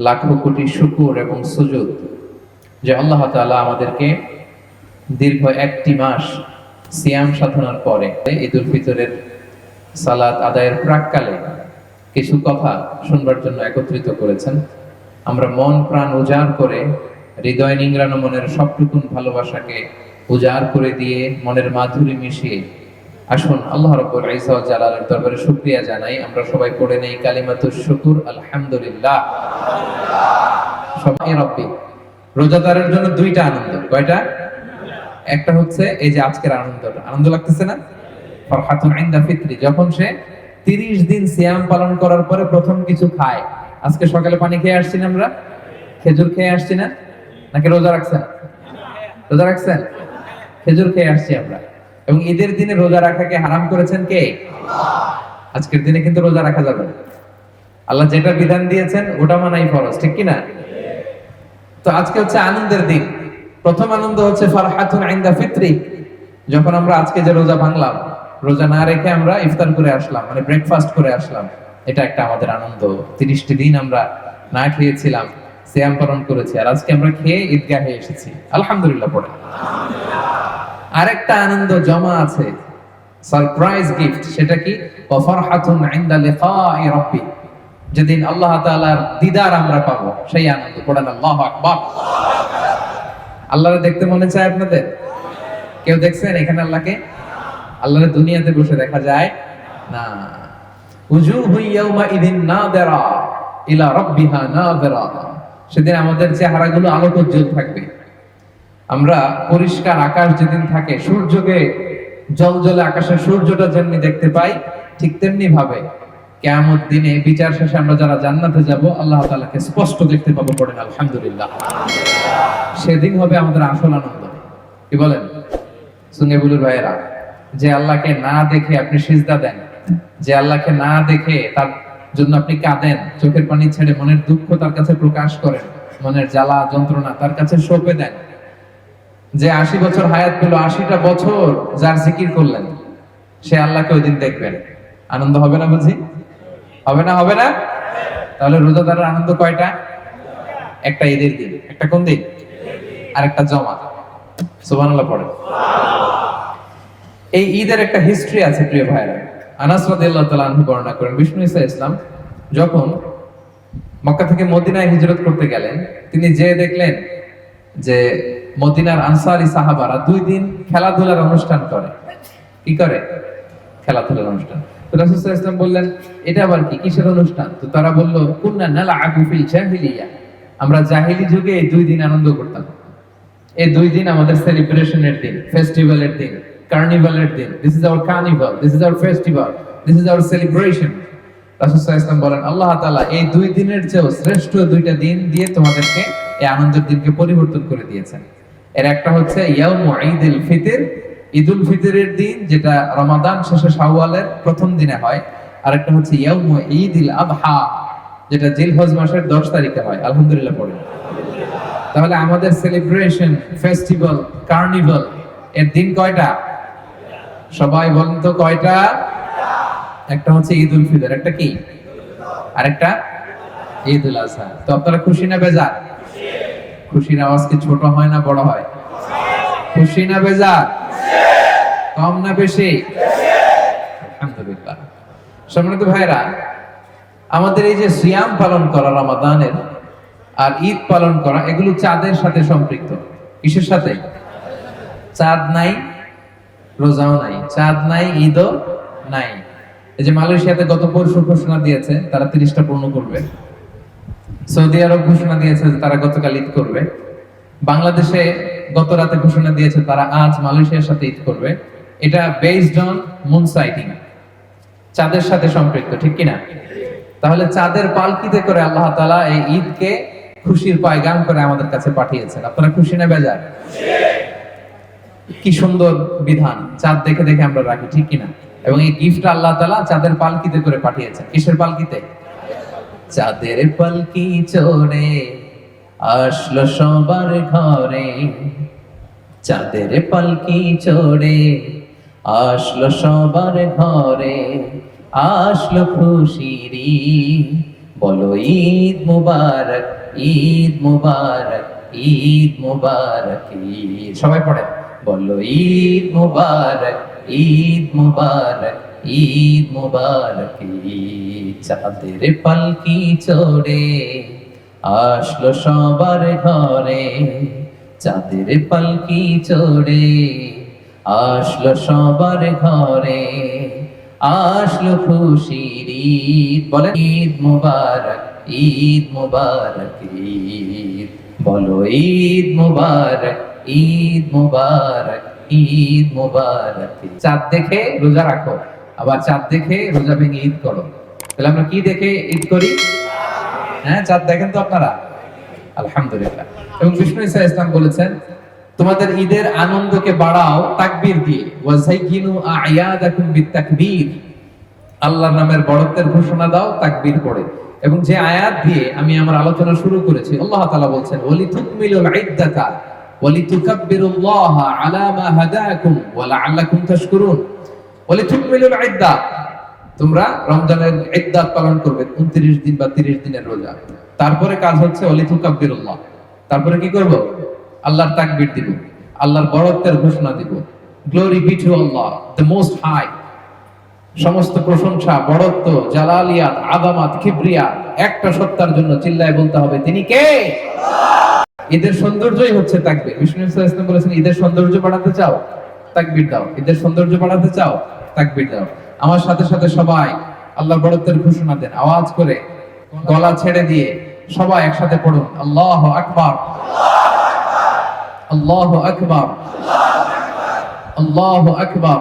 লাখো কোটি শুকুর এবং সুযোগ যে আল্লাহ তাআলা আমাদেরকে দীর্ঘ একটি মাস সিয়াম সাধনার পরে ঈদুল ফিতরের সালাত আদায়ের প্রাককালে কিছু কথা শুনবার জন্য একত্রিত করেছেন। আমরা মন প্রাণ উজাড় করে হৃদয় নিংড়ানো মনের সবটুকুন ভালোবাসাকে উজাড় করে দিয়ে মনের মাধুরী মিশিয়ে আসুন, আল্লাহ রব্বুল ওয়া জালালের দরবারে শুকরিয়া জানাই। আমরা সবাই পড়ে নেই কালিমাতুশ শুকুর, আলহামদুলিল্লাহ। সবাই রব্বি, রোজাদারের জন্য দুইটা আনন্দ। কয়টা? একটা হচ্ছে এই যে আজকের আনন্দটা। আনন্দ লাগতেছে না? ফরহাতুন ইনদা ফিতরি। যখন সে 30 দিন সিয়াম পালন করার পরে প্রথম কিছু খায়, আজকে সকালে পানি খেয়ে আসছি না আমরা? খেজুর খেয়ে আসছি না নাকি রোজা রাখছেন? রোজা রাখছেন? খেজুর খেয়ে আসছি আমরা। এবং ঈদের দিনে রোজা রাখাকে হারাম করেছেন কে? আজকের দিনে কিন্তু রোজা রাখা যাবে না। আল্লাহ যেটা বিধান দিয়েছেন ওটা মানাই ফরজ ঠিক কি না তো আজকে হচ্ছে আনন্দের দিন। প্রথম আনন্দ হচ্ছে ফারহাতুন ইনদা ফিতরি যখন আমরা আজকে যে রোজা ভাঙলাম রোজা না রেখে আমরা ইফতার করে আসলাম মানে ব্রেকফাস্ট করে আসলাম। এটা একটা আমাদের আনন্দ। তিরিশটি দিন আমরা না খেয়েছিলাম সিয়াম পালন করেছি আর আজকে আমরা খেয়ে ঈদগাহে এসেছি। আলহামদুলিল্লাহ পড়ে। আরেকটা আনন্দ জমা আছে। সারপ্রাইজ গিফট, সেটা কি? ওয়াফরহাতুন ইনদা লিকাই রাব্বি। যেদিন আল্লাহ তাআলার দিদার আমরা পাবো, সেই আনন্দ। পড়েন আল্লাহু আকবার। আল্লাহরে দেখতে মনে চায় আপনাদের? কেউ দেখছেন এখানে আল্লাহকে? আল্লাহর দুনিয়াতে বসে দেখা যায় না। উজুহু ইয়াউমা ইদিন নাদিরা ইলা রাব্বিহা নাদিরা। সেদিন আমাদের চেহারাগুলো আলোকোজ্জ্বল থাকবে। আমরা পরিষ্কার আকাশ যেদিন থাকে, সূর্যকে জল জলে আকাশের সূর্যটা যেমনি দেখতে পাই, ঠিক তেমনি ভাবে কেয়ামত দিনে, বিচার শেষে আমরা যারা জান্নাতে যাব, আল্লাহ তাআলাকে স্পষ্ট দেখতে পাবো পড়েন, আলহামদুলিল্লাহ। সেদিন হবে আমাদের আসল আনন্দ। কি বলেন? সুঙ্গে বুলুর ভাইয়েরা, যে আল্লাহকে না দেখে আপনি সিজদা দেন, যে আল্লাহকে না দেখে তার জন্য আপনি কাঁদেন, চোখের পানি ছেড়ে মনের দুঃখ তার কাছে প্রকাশ করেন, মনের জ্বালা যন্ত্রণা তার কাছে সঁপে দেন যে আশি বছর হায়াত পেল, আশিটা বছর যার জিকির করলেন, সে আল্লাহকে ওই দিন দেখবেন আনন্দ হবে না বুঝি? হবে না হবে না? তাহলে রোজাদারের আনন্দ কয়টা? একটা ঈদের দিন। একটা কোন দিন? আর একটা জমা সুবহানাল্লাহ পড়ে। এই ঈদের একটা হিস্ট্রি আছে, প্রিয় ভাইরা আনাস রাদিয়াল্লাহু তাআলা আনহু বর্ণনা করেন, বিষ্ণু ইসলাম যখন মক্কা থেকে মদিনায় হিজরত করতে গেলেন, তিনি যে দেখলেন যে মদিনার আনসারি সাহাবারা দুই দিন খেলাধুলার অনুষ্ঠান করে। কি করে? খেলাধুলার অনুষ্ঠান। তো রাসূল ওয়াসাল্লাম বললেন, এটা আবার কি? কিসের অনুষ্ঠান? তো তারা বলল, কুন্না ফিল জাহিলিয়া। আমরা জাহিলি যুগে এই দুই দিন আনন্দ করতাম। এই দুই দিন আমাদের সেলিব্রেশনের দিন, ফেস্টিভ্যালের দিন, কার্নিভালের দিন। This is our carnival this is our festival this is our celebration রাসূল ওয়াসাল্লাম বলেন, আল্লাহ তাআলা এই দুই দিনের চেয়েও শ্রেষ্ঠ দুইটা দিন দিয়ে তোমাদেরকে এই আনন্দের দিনকে পরিবর্তন করে দিয়েছেন। এর একটা হচ্ছে ঈদুল ফিতর। ঈদুল ফিতরের দিন যেটা রমাদান শেষে শাওয়ালের প্রথম দিনে হয় আর একটা হচ্ছে ইয়াউমু ঈদুল আদহা যেটা জিলহজ মাসের 10 তারিখে হয়। আলহামদুলিল্লাহ পড়ে তাহলে আমাদের সেলিব্রেশন ফেস্টিভ্যাল কার্নিভাল এর দিন কয়টা? সবাই বলেন তো কয়টা? একটা হচ্ছে ঈদ উল ফিতর, একটা কি? আরেকটা? ঈদ উল আজহা তো আপনারা খুশি না বেজার? খুশির আওয়াজ কি ছোট হয় না বড় হয়? খুশি না বেজার কম না বেশি? আলহামদুলিল্লাহ। সম্মানিত ভাইরা আমাদের এই যে সিয়াম পালন করা রমাদানের আর ঈদ পালন করা, এগুলো চাঁদের সাথে সম্পৃক্ত। কিসের সাথে? চাঁদ নাই, রোজাও নাই। চাঁদ নাই, ঈদও নাই। এই যে মালয়েশিয়াতে গত পরশু ঘোষণা দিয়েছে, তারা তিরিশটা পূর্ণ করবে। সৌদি আরব ঘোষণা দিয়েছে যে তারা গতকাল ঈদ করবে। বাংলাদেশে গত রাতে ঘোষণা দিয়েছে তারা আজ মালয়েশিয়ার সাথে ঈদ করবে। এটা বেসড অন মুন সাইটিং চাঁদের সাথে সম্পৃক্ত, ঠিক কিনা? তাহলে চাঁদের পালকিতে করে আল্লাহ তাআলা এই ঈদকে খুশির পায়গাম করে আমাদের কাছে পাঠিয়েছেন। আপনারা খুশি না বেজার? কি সুন্দর বিধান। চাঁদ দেখে দেখে আমরা রাখি, ঠিক কিনা? এবং এই গিফট আল্লাহ তালা চাঁদের পালকিতে করে পাঠিয়েছেন। কিসের পালকিতে? চাঁদের পালকি চড়ে আসলো সবার ঘরে। চাঁদের পালকি চড়ে আসলো সবার ঘরে। আসলো খুশিরি বলো ঈদ মুবারক ঈদ মুবারক ঈদ মুবারক সবাই পড়ে, বলো ঈদ মুবারক ঈদ মুবারক। ঈদ মুবারক চাঁদের পালকি চড়ে আসলো সবার ঘরে। চাঁদের পালকি চড়ে আসলো সবার ঘরে। আসলো খুশির ঈদ, বলে ঈদ মুবারক ঈদ মুবারক ঈদ। বলো ঈদ মুবারক ঈদ মুবারক ঈদ মুবারক। চাঁদ দেখে রোজা রাখো। আবার চাঁদ দেখে রোজা ভেঙে ঈদ করো। তাহলে আমরা কি দেখে ঈদ করি? হ্যাঁ চাঁদ দেখেন তো আপনারা? আলহামদুলিল্লাহ। এবং বিষ্ণু ইসা ইসলাম বলেছেন, তোমাদের ঈদের আনন্দকে বাড়াও তাকবীর দিয়ে। আল্লাহর নামের বড়ত্বের ঘোষণা দাও, তাকবীর পড়ে। এবং যে আয়াত দিয়ে আমি আমার আলোচনা শুরু করেছি, আল্লাহ তাআলা বলছেন ওয়ালি তুকমিলুল ইদ্দাতা ওয়ালি তুকাব্বিরুল্লাহ আলা মা হাদাকুম ওয়া লাআল্লাকুম তাশকুরুন। ওয়ালি তুকমিলুল ইদ্দা। তোমরা রমজানের ইদ্দাত পালন করবে 29 দিন বা 30 দিনের রোজা। তারপরে কাজ হচ্ছে তুকাব্বিরুল্লাহ তারপরে কি করব? আল্লাহর তাকবীর দিব, আল্লাহর বড়ত্বের ঘোষণা দিব। Glory be to Allah the most high সমস্ত প্রশংসা বড়ত্ব জালালিয়াত, আদামাত, কিবরিয়া, একটা সত্তার জন্য চিল্লায় বলতে হবে, তিনি কে? ঈদের সৌন্দর্যই হচ্ছে তাকবীর। বিষ্ণু ইসলাম বলেছেন, ঈদের সৌন্দর্য বাড়াতে চাও? তাকবীর দাও। ঈদের সৌন্দর্য বাড়াতে চাও, তাকবির দাও। আমার সাথে সাথে সবাই আল্লাহ বড়ত্বের ঘোষণা দেন, আওয়াজ করে গলা ছেড়ে দিয়ে সবাই একসাথে পড়ুন, আল্লাহ আকবার। আল্লাহ আকবার। আল্লাহ আকবার।